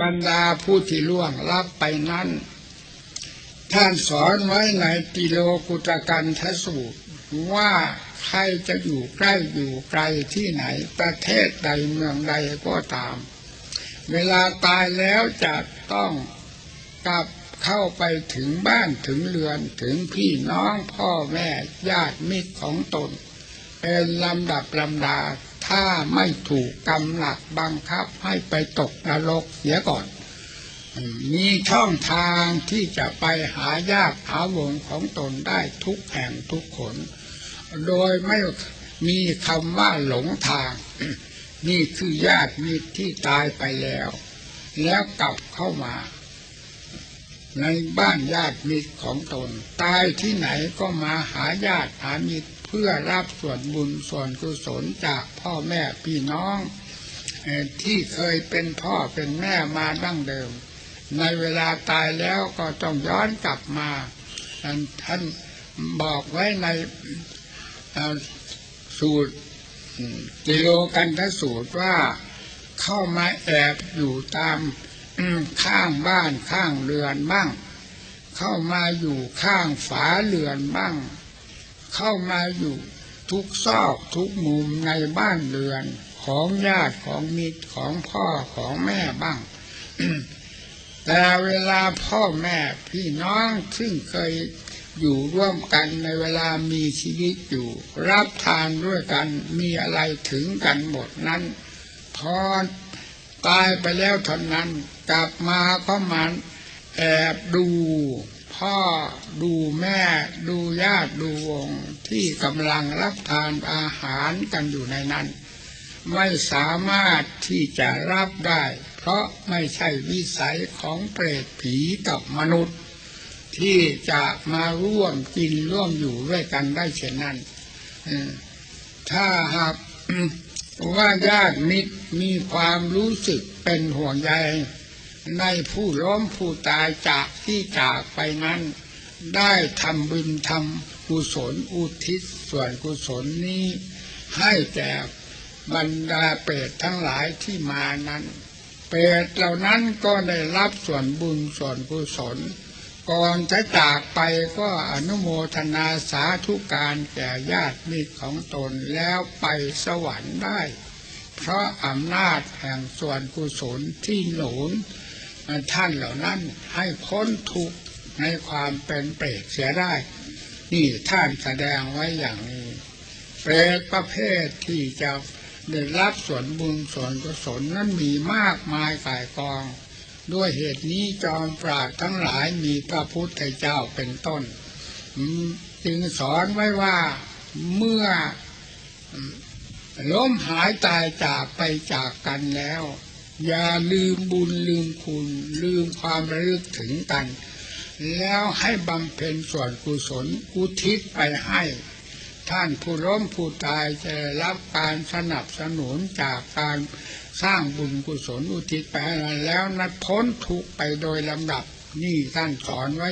บรรดาผู้ที่ล่วงลับไปนั้น ท่านสอนไว้ในติโลกุตกันทสูตรว่าใครจะอยู่ใกล้อยู่ไกลที่ไหนประเทศใดเมืองใดก็ตาม เวลาตายแล้วจะต้องกลับเข้าไปถึงบ้านถึงเรือนถึงพี่น้องพ่อแม่ญาติมิตรของตน เป็นลำดับลำดา ถ้าไม่ถูกกำหนักบังคับให้ไปตกนรกเสียก่อน มีช่องทางที่จะไปหายากหาวงของตนได้ทุกแห่งทุกคนโดยไม่มีคำว่าหลงทาง นี่คือญาติมิตรที่ตายไปแล้ว แล้วกลับเข้ามา ในบ้านญาติมิตรของตน ตายที่ไหนก็มาหาญาติหามิตร เพื่อรับส่วนบุญส่วนกุศลจากพ่อแม่พี่น้องที่เคยเป็นพ่อเป็นแม่มาดั้งเดิม ในเวลาตายแล้วก็ต้องย้อนกลับมา ท่านบอกไว้ในสูตรกิโลกันทสูตรว่าเข้ามาแอบอยู่ตามข้างบ้านข้างเรือนบ้าง เข้ามาอยู่ข้างฝาเรือนบ้าง เข้ามาอยู่ทุกซอกทุกมุมในบ้านเรือนของญาติของมิตรของพ่อของแม่บ้าง แต่เวลาพ่อแม่พี่น้องซึ่งเคยอยู่ร่วมกันในเวลามีชีวิตอยู่ รับทานด้วยกันมีอะไรถึงกันหมดนั้นพอตายไปแล้วเท่านั้น กลับมาก็มาแอบดู พ่อดูแม่ดูญาติดูวงที่กำลังรับทานอาหารกันอยู่ในนั้น ไม่สามารถที่จะรับได้ เพราะไม่ใช่วิสัยของเปรตผีกับมนุษย์ ที่จะมาร่วมกินร่วมอยู่ด้วยกันได้เช่นนั้นถ้าหากว่าญาติมิตรมีความรู้สึกเป็นห่วงใย ในผู้ล้มผู้ตายจากที่จากไปนั้น ได้ทำบุญทำกุศลอุทิศส่วนกุศลนี้ ให้แก่บรรดาเปรตทั้งหลายที่มานั้น เปรตเหล่านั้นก็ได้รับส่วนบุญส่วนกุศลก่อนจะจากไปก็อนุโมทนาสาธุการแก่ญาติมิตรของตนแล้วไปสวรรค์ได้ เพราะอำนาจแห่งส่วนกุศลที่หนุน ท่านเหล่านั้นให้พ้นทุกข์ในความเป็นเปรตเสียได้ นี่ท่านแสดงไว้อย่างนี้ เปรตประเภทที่จะได้รับส่วนบุญส่วนกุศลนั้นมีมากมายกายกอง ด้วยเหตุนี้จอมปราดทั้งหลายมีพระพุทธเจ้าเป็นต้น จึงสอนไว้ว่าเมื่อล้มหายตายจากไปจากกันแล้ว อย่าลืมบุญลืมคุณ ลืมความระลึกถึงกัน แล้วให้บำเพ็ญส่วนกุศลอุทิศไปให้ ท่านผู้ล้มผู้ตายจะรับการสนับสนุนจากการสร้างบุญกุศลอุทิศไปให้แล้วนัดพ้นทุกไปโดยลำดับนี่ท่านสอนไว้